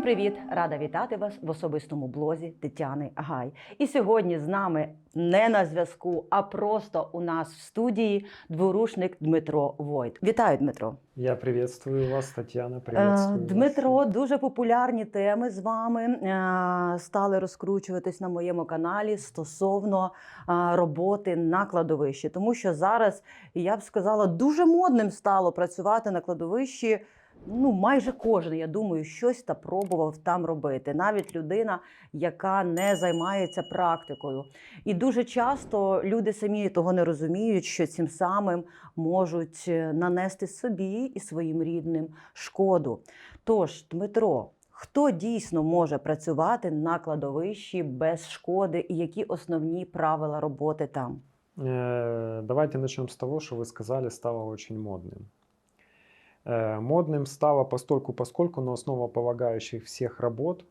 Всім привіт! Рада вітати вас в особистому блозі Тетяни Гай. І сьогодні з нами не на зв'язку, а просто у нас в студії дворушник Дмитро Войт. Вітаю, Дмитро. Я приветствую вас, Татьяна. Е, Приветствую Дмитро, вас. дуже популярні теми з вами е, стали розкручуватись на моєму каналі стосовно е, роботи на кладовищі, тому що зараз я б сказала, дуже модним стало працювати на кладовищі Ну, майже кожен, я думаю, щось та пробував там робити. Навіть людина, яка не займається практикою. І дуже часто люди самі того не розуміють, що цим самим можуть е, нанести собі і своїм рідним шкоду. Тож, Дмитро, хто дійсно може працювати на кладовищі без шкоди, і які основні правила роботи там? Э, Давайте начнем с того, что вы сказали, стало очень модным. Э, Модным стало постольку, поскольку на основополагающих всех работ,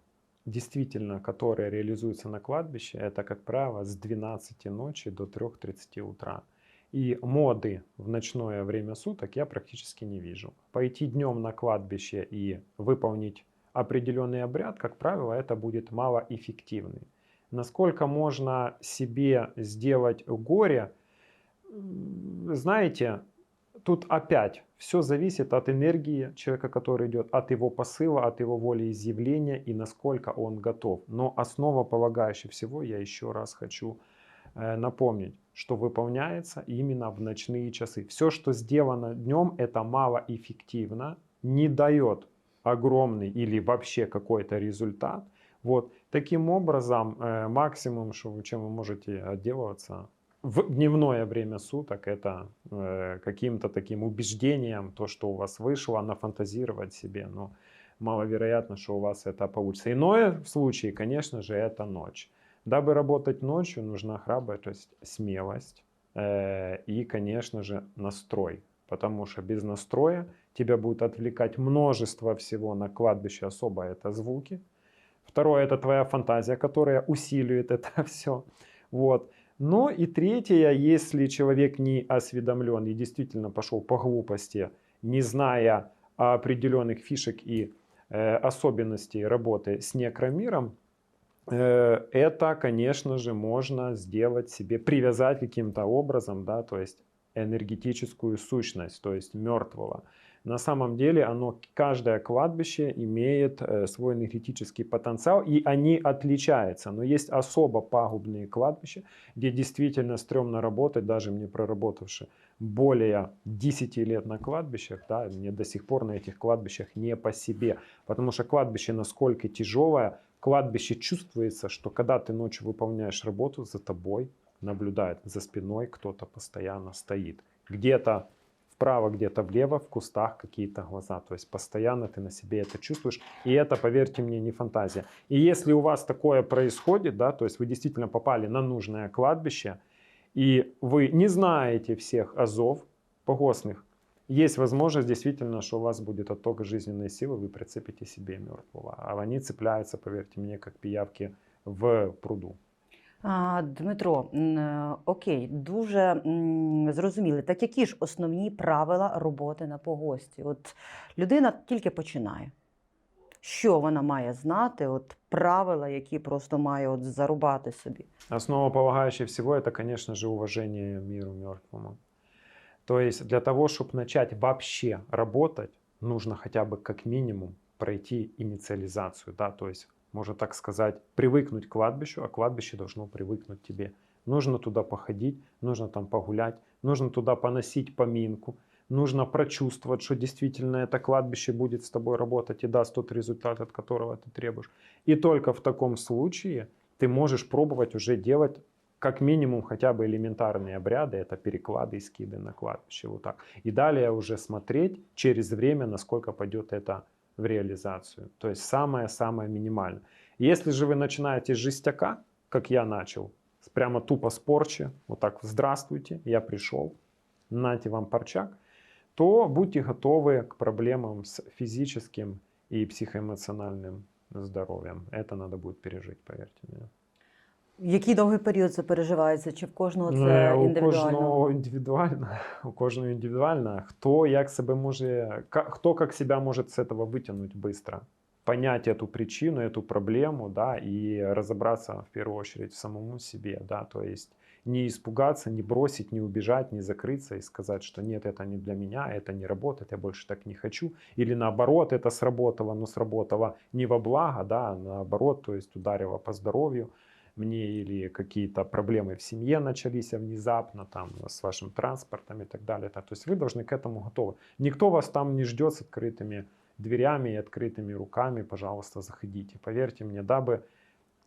действительно, которые реализуются на кладбище, это, как правило, с 12 ночи до 3.30 утра. И моды в ночное время суток я практически не вижу. Пойти днем на кладбище и выполнить определенный обряд, как правило, это будет малоэффективный. Насколько можно себе сделать горе, знаете, тут опять все зависит от энергии человека, который идет, от его посыла, от его волеизъявления и насколько он готов. Но основополагающее всего, я еще раз хочу э, напомнить, что выполняется именно в ночные часы. Все, что сделано днем, это малоэффективно, не дает огромный или вообще какой-то результат. Вот. Таким образом, э, максимум, чем вы можете отделываться в дневное время суток, это э, каким-то таким убеждением, то, что у вас вышло, нафантазировать себе. Но маловероятно, что у вас это получится. Иное в случае, конечно же, это ночь. Дабы работать ночью, нужна храбрость, смелость э, и, конечно же, настрой. Потому что без настроя тебя будет отвлекать множество всего на кладбище, особо это звуки. Второе, это твоя фантазия, которая усиливает это все. Вот. Ну и третье, если человек не осведомлен и действительно пошел по глупости, не зная определенных фишек и э, особенностей работы с некромиром, э, это, конечно же, можно сделать себе, привязать каким-то образом, да, то есть энергетическую сущность, то есть мертвого. На самом деле оно, каждое кладбище имеет э, свой энергетический потенциал, и они отличаются. Но есть особо пагубные кладбища, где действительно стрёмно работать, даже мне проработавши более 10 лет на кладбищах, да, мне до сих пор на этих кладбищах не по себе. Потому что кладбище насколько тяжелое, кладбище чувствуется, что когда ты ночью выполняешь работу, за тобой наблюдает, за спиной кто-то постоянно стоит. Где-то вправо, где-то влево, в кустах какие-то глаза. То есть постоянно ты на себе это чувствуешь. И это, поверьте мне, не фантазия. И если у вас такое происходит, да, то есть вы действительно попали на нужное кладбище, и вы не знаете всех азов погостных, есть возможность действительно, что у вас будет отток жизненной силы, вы прицепите себе мертвого. А они цепляются, поверьте мне, как пиявки в пруду. А, Дмитро, м, е, окей, дуже м, зрозуміли. Так які ж основні правила роботи на погості? От людина тільки починає. Що вона має знати? От правила, які просто має от зарубати собі. Основополагающее всего это, конечно же, уважение миру мертвому. То есть для того, чтобы начать вообще работать, нужно хотя бы как минимум пройти инициализацию, да, то есть, можно так сказать, привыкнуть к кладбищу, а кладбище должно привыкнуть тебе. Нужно туда походить, нужно там погулять, нужно туда поносить поминку, нужно прочувствовать, что действительно это кладбище будет с тобой работать и даст тот результат, от которого ты требуешь. И только в таком случае ты можешь пробовать уже делать как минимум хотя бы элементарные обряды, это переклады и скиды на кладбище, вот так. И далее уже смотреть через время, насколько пойдет это в реализацию. То есть самое-самое минимальное. Если же вы начинаете с жестяка, как я начал, прямо тупо с порчи, вот так, здравствуйте, я пришел, нате вам парчак, то будьте готовы к проблемам с физическим и психоэмоциональным здоровьем. Это надо будет пережить, поверьте мне. Який довгий період це переживається? Чи в кожного Е, це у індивідуально? кожного індивідуально. У кожного індивідуально. Хто як себе може, ка- хто як себе може з цього витягнути швидко. понять эту причину, эту проблему, да, и разобраться в первую очередь в самому себе, да, то есть не испугаться, не бросить, не убежать, не закрыться и сказать, что нет, это не для меня, это не работает, я больше так не хочу. Или наоборот, это сработало, но сработало не во благо, да, а наоборот, то есть ударило по здоровью мне или какие-то проблемы в семье начались внезапно, там, с вашим транспортом и так далее. То есть вы должны к этому готовы. Никто вас там не ждет с открытыми дверями и открытыми руками, пожалуйста, заходите. Поверьте мне, дабы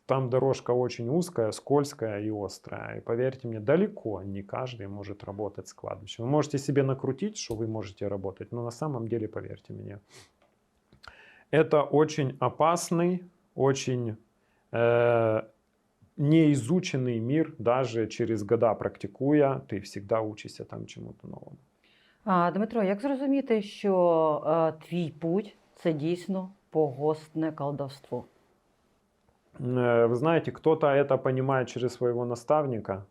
там дорожка очень узкая, скользкая и острая. И поверьте мне, далеко не каждый может работать с кладбищем. Вы можете себе накрутить, что вы можете работать, но на самом деле, поверьте мне, это очень опасный, очень э, неизученный мир, даже через года практикуя, ты всегда учишься там чему-то новому. А, Дмитро, як зрозуміти, що е, твій путь це дійсно погостне колдовство? Э, Вы знаете, кто-то это понимает через своего наставника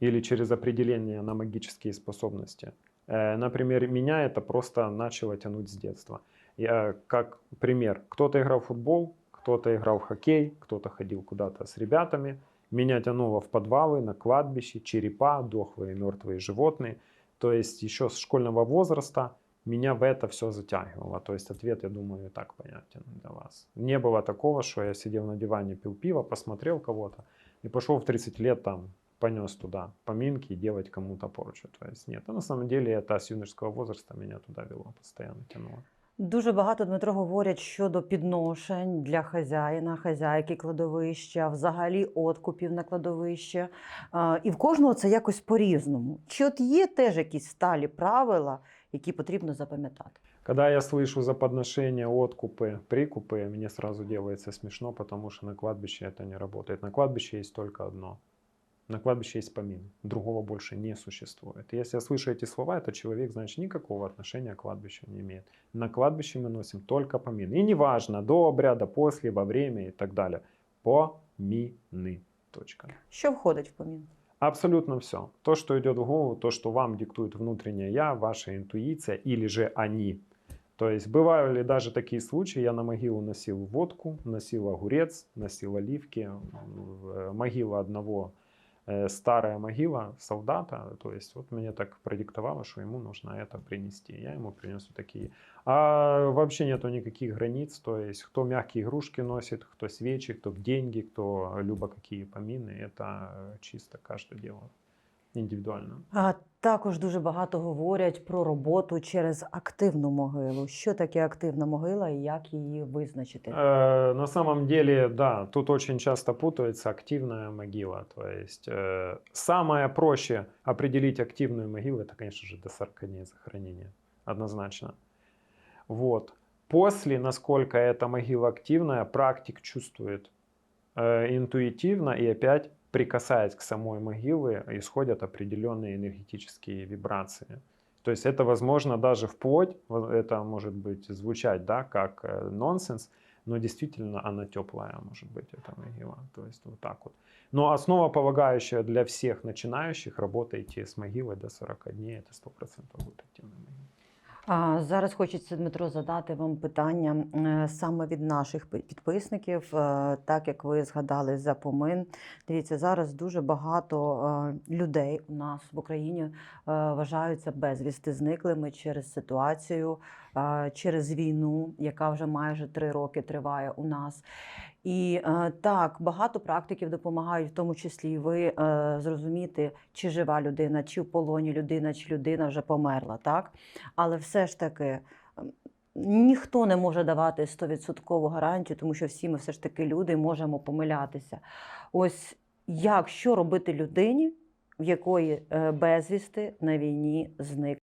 или через определение на магические способности. Э, Например, меня это просто начало тянуть с детства. Я, как пример, кто-то играл в футбол, кто-то играл в хоккей, кто-то ходил куда-то с ребятами. Меня тянуло в подвалы, на кладбище, черепа, дохлые мертвые животные. То есть еще с школьного возраста меня в это все затягивало. То есть ответ, я думаю, и так понятен для вас. Не было такого, что я сидел на диване, пил пиво, посмотрел кого-то и пошел в 30 лет там, понес туда поминки и делать кому-то порчу. То есть нет, а на самом деле это с юношеского возраста меня туда вело, постоянно тянуло. Дуже багато Дмитро говорять щодо підношень для хазяїна, хазяйки кладовища, взагалі откупів на кладовище. А, І в кожного це якось по-різному. Чи от є теж якісь сталі правила, які потрібно запам'ятати? Когда я слышу за подношения, откупы, прикупы, мне сразу делается смешно, потому что на кладбище это не работает. На кладбище есть только одно. На кладбище есть помин. Другого больше не существует. Если я слышу эти слова, этот человек, значит, никакого отношения к кладбищу не имеет. На кладбище мы носим только помин. И неважно, до обряда, после, во время и так далее. Помины. Точка. Що входить в помін? Абсолютно все. То, что идет в голову, то, что вам диктует внутреннее я, ваша интуиция или же они. То есть бывали даже такие случаи, я на могилу носил водку, носил огурец, носил оливки. В- Могила одного, э, старая могила солдата, то есть вот мне так продиктовало, что ему нужно это принести. Я ему принес вот такие. А вообще нету никаких границ, то есть кто мягкие игрушки носит, кто свечи, кто деньги, кто любо какие помины, это э, чисто каждое дело индивидуально. А також дуже багато говорять про роботу через активну могилу. Що таке активна могила і як її визначити? Э, На самом деле, да, тут очень часто путается активная могила. То есть э, самое проще определить активную могилу, это, конечно же, до 40 дней захоронения. Однозначно. Вот. После, насколько эта могила активная, практик чувствует э, интуитивно и опять прикасаясь к самой могилы, исходят определенные энергетические вибрации. То есть это возможно даже вплоть, это может быть звучать, да, как э, нонсенс, но действительно она теплая может быть, эта могила. То есть вот так вот. Но основополагающая для всех начинающих работайте с могилой до 40 дней, это 100% будет активная могила. Зараз хочеться, Дмитро, задати вам питання е, саме від наших підписників, Е, так як ви згадали за помин. Дивіться, зараз дуже багато е, людей у нас в Україні вважаються безвісти зниклими через ситуацію, через війну, яка вже майже три роки триває у нас. І е, так, багато практиків допомагають, в тому числі ви е, зрозуміти, чи жива людина, чи в полоні людина, чи людина вже померла. Так? Але все ж таки ніхто не може давати 100% гарантію, тому що всі ми все ж таки люди можемо помилятися. Ось як що робити людині, в якої е, безвісти на війні зникли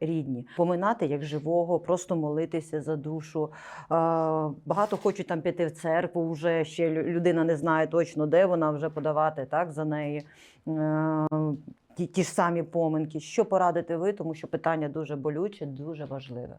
рідні, поминати як живого, просто молитися за душу. Багато хочуть там піти в церкву, вже ще людина не знає точно, де вона вже подавати так за неї. Е, Ті, ті ж самі поминки. Що порадите ви, тому що питання дуже болюче, дуже важливе.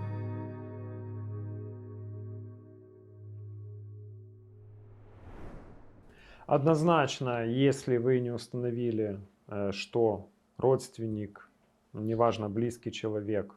Однозначно, если вы не установили, э, что родственник, неважно, близкий человек,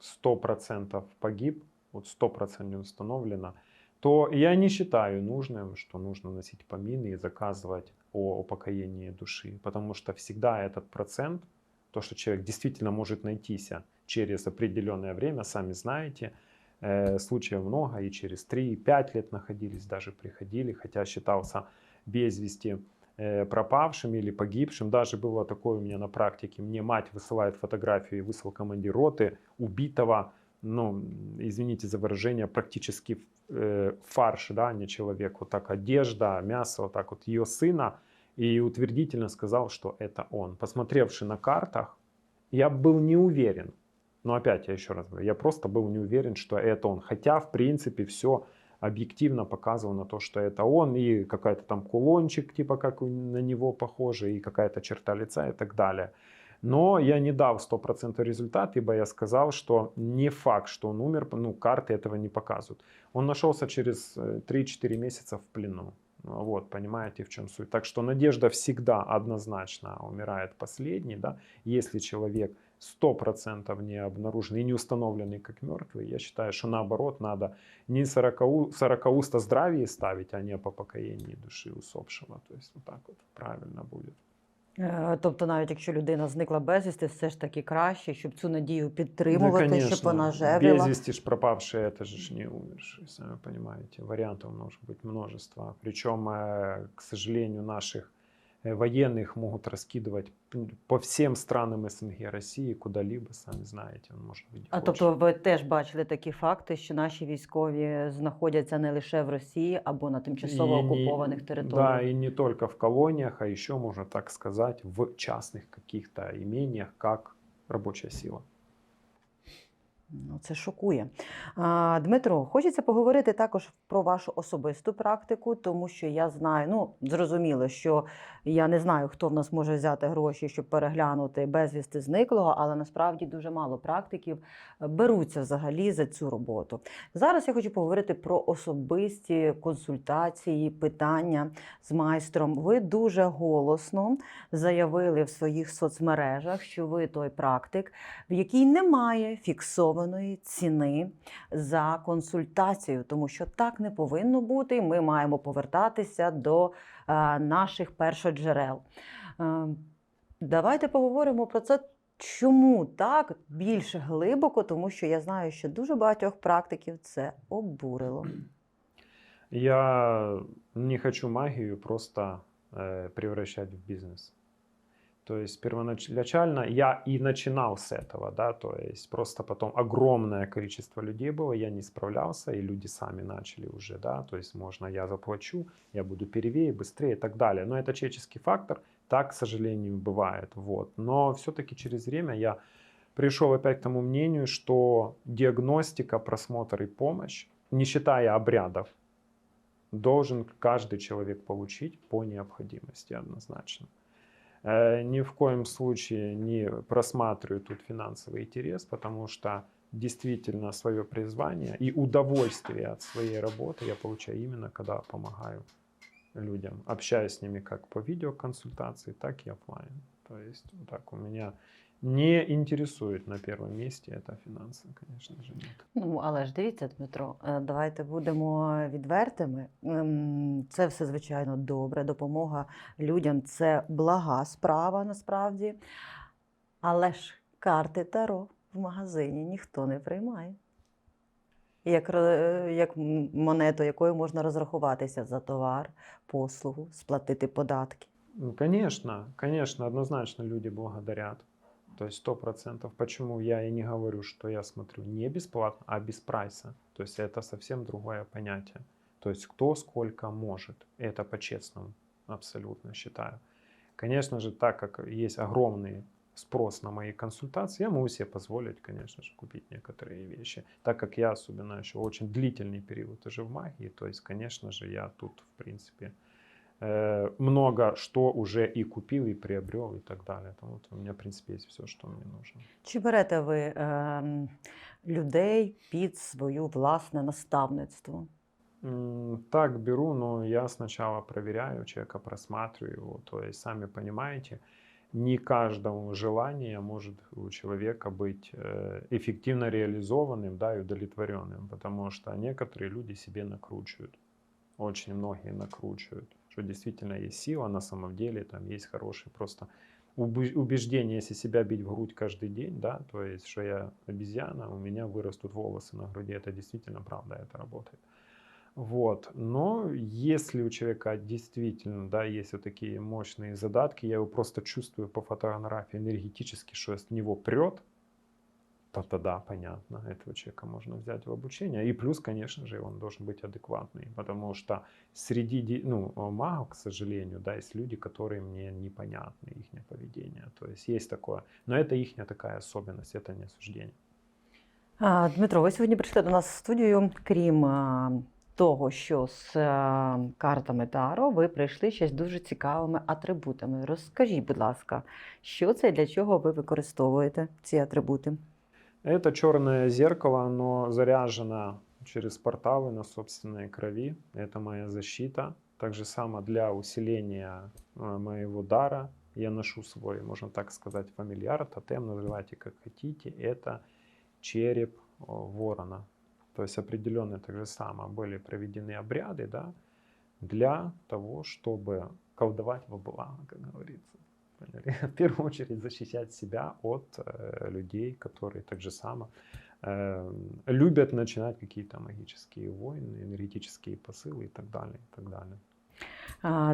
100% погиб, вот 100% не установлено, то я не считаю нужным, что нужно носить помины и заказывать о упокоении души, потому что всегда этот процент, то, что человек действительно может найтись через определенное время, сами знаете, э, случаев много, и через 3-5 лет находились, даже приходили, хотя считался без вести э, пропавшим или погибшим. Даже было такое у меня на практике. Мне мать высылает фотографию и выслал командир роты убитого, ну, извините за выражение, практически э, фарш, да, а не человек. Вот так одежда, мясо, вот так вот ее сына. И утвердительно сказал, что это он. Посмотревши на картах, я был не уверен. Но опять я еще раз говорю, я просто был не уверен, что это он. Хотя, в принципе, все объективно показывал на то, что это он, и какая-то там кулончик, типа как на него похожий, и какая-то черта лица и так далее. Но я не дал 100% результат, ибо я сказал, что не факт, что он умер, ну, карты этого не показывают. Он нашелся через э, 3-4 месяца в плену. Ну, Вот, понимаете, в чем суть. Так что надежда всегда однозначно умирает последней, да, если человек 100% не обнаружен и не установленный как мертвый, я считаю, что наоборот надо не 40, 40 здравие ставить, а не по покоении души усопшего. То есть вот так вот правильно будет. Е, Тобто, навіть якщо людина зникла безвісти, все ж таки краще, щоб цю надію підтримувати, щоб вона без жевріла. вести ж пропавший, это же ж не умерший, сами понимаете. Вариантов может быть множество. Причем, э, к сожалению, наших э, военных могут раскидывать п- по всем странам СНГ России куда-либо, сами знаете, он может быть. А тобто ви теж бачили такі факти, що наші військові знаходяться не лише в Росії або на тимчасово И не- окупованих територіях. Да, и не только в колониях, а еще, можно так сказать, в частных каких-то имениях, как рабочая сила. Ну, це шокує. Дмитро, хочеться поговорити також про вашу особисту практику, тому що я знаю, ну зрозуміло, що я не знаю, хто в нас може взяти гроші, щоб переглянути безвісти зниклого, але насправді дуже мало практиків е, беруться взагалі за цю роботу. Зараз я хочу поговорити про особисті консультації, питання з майстром. Ви дуже голосно заявили в своїх соцмережах, що ви той практик, в якій немає фіксованої ціни за консультацію, тому що так не повинно бути. Ми маємо повертатися до е, наших першоджерел. Е, давайте поговоримо про це. Чому так більш глибоко? Тому що я знаю, що дуже багатьох практиків це обурило. Я не хочу магию просто э, превращать в бизнес. То есть первоначально я и начинал с этого, да, то есть просто потом огромное количество людей было, я не справлялся, и люди сами начали уже, да, то есть можно я заплачу, я буду первее, быстрее и так далее. Но это человеческий фактор, так, к сожалению, бывает, вот. Но все-таки через время я пришел опять к тому мнению, что диагностика, просмотр и помощь, не считая обрядов, должен каждый человек получить по необходимости однозначно. Э, Ни в коем случае не просматриваю тут финансовый интерес, потому что действительно свое призвание и удовольствие от своей работы я получаю именно когда помогаю людям, общаюсь с ними как по видеоконсультации, так и оффлайн. То есть вот так у меня Не интересует на месте это финансы, конечно же, нет. Ну, але ж дивіться, Дмитро, е, давайте будемо відвертими. Ем, Це все, звичайно, добре. Допомога людям це блага справа насправді. Але ж карти Таро в магазині ніхто не приймає. Як, ро- як монету, якою можна розрахуватися за товар, послугу, сплатити податки. Ну, конечно, однозначно люди благодарят. То есть сто процентов. Почему я и не говорю, что я смотрю не бесплатно, а без прайса. То есть это совсем другое понятие. То есть кто сколько может. Это по-честному абсолютно считаю. Конечно же, так как есть огромный спрос на мои консультации, я могу себе позволить, конечно же, купить некоторые вещи. Так как я особенно еще очень длительный период уже в магии, то есть, конечно же, я тут, в принципе, много что уже и купил, и приобрел, и так далее. Там вот у меня, в принципе, есть все, что мне нужно. Чи берете ви ем, людей під свою власне наставництво? Так беру, но я сначала проверяю человека, просматриваю его. То есть, сами понимаете, не каждому желание может у человека быть э, эффективно реализованным да, и удовлетворенным, потому что некоторые люди себе накручивают. Очень многие накручивают, что действительно есть сила, на самом деле там есть хороший просто убе- убеждение, если себя бить в грудь каждый день, да, то есть, что я обезьяна, у меня вырастут волосы на груди, это действительно правда, это работает. Вот. Но если у человека действительно, да, есть вот такие мощные задатки, я его просто чувствую по фотографии энергетически, что с него прет, то тогда, понятно, этого человека можно взять в обучение. И плюс, конечно же, он должен быть адекватный, потому что среди ди- ну, магов, к сожалению, да, есть люди, которые мне непонятны, их поведение. То есть есть такое. Но это их такая особенность, это не осуждение. А, Дмитро, ви сьогодні прийшли до нас в студію. Крім а, того, що з а, картами Таро, ви прийшли ще з дуже цікавими атрибутами. Розкажіть, будь ласка, що це і для чого ви використовуєте ці атрибути? Это черное зеркало, оно заряжено через порталы на собственной крови. Это моя защита. Так же само для усиления э, моего дара я ношу свой, можно так сказать, фамильяр, тотем, называйте как хотите. Это череп о, ворона. То есть определенные так же само были проведены обряды да, для того, чтобы колдовать во благо, как говорится. В первую очередь защищать себя от э, людей, которые так же само э, любят начинать какие-то магические войны, энергетические посылы и так далее, и так далее.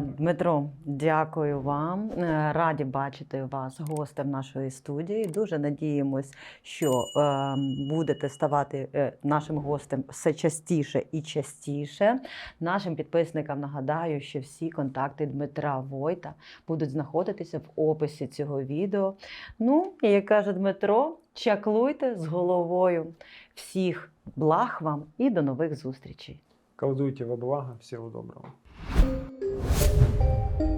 Дмитро, дякую вам. Е, Раді бачити вас гостем нашої студії. Дуже надіємось, що е, будете ставати е, нашим гостем все частіше і частіше. Нашим підписникам нагадаю, що всі контакти Дмитра Войта будуть знаходитися в описі цього відео. Ну, і як каже Дмитро, чаклуйте з головою. Всіх благ вам і до нових зустрічей. Колдуйте во благо, всего доброго. Thank you.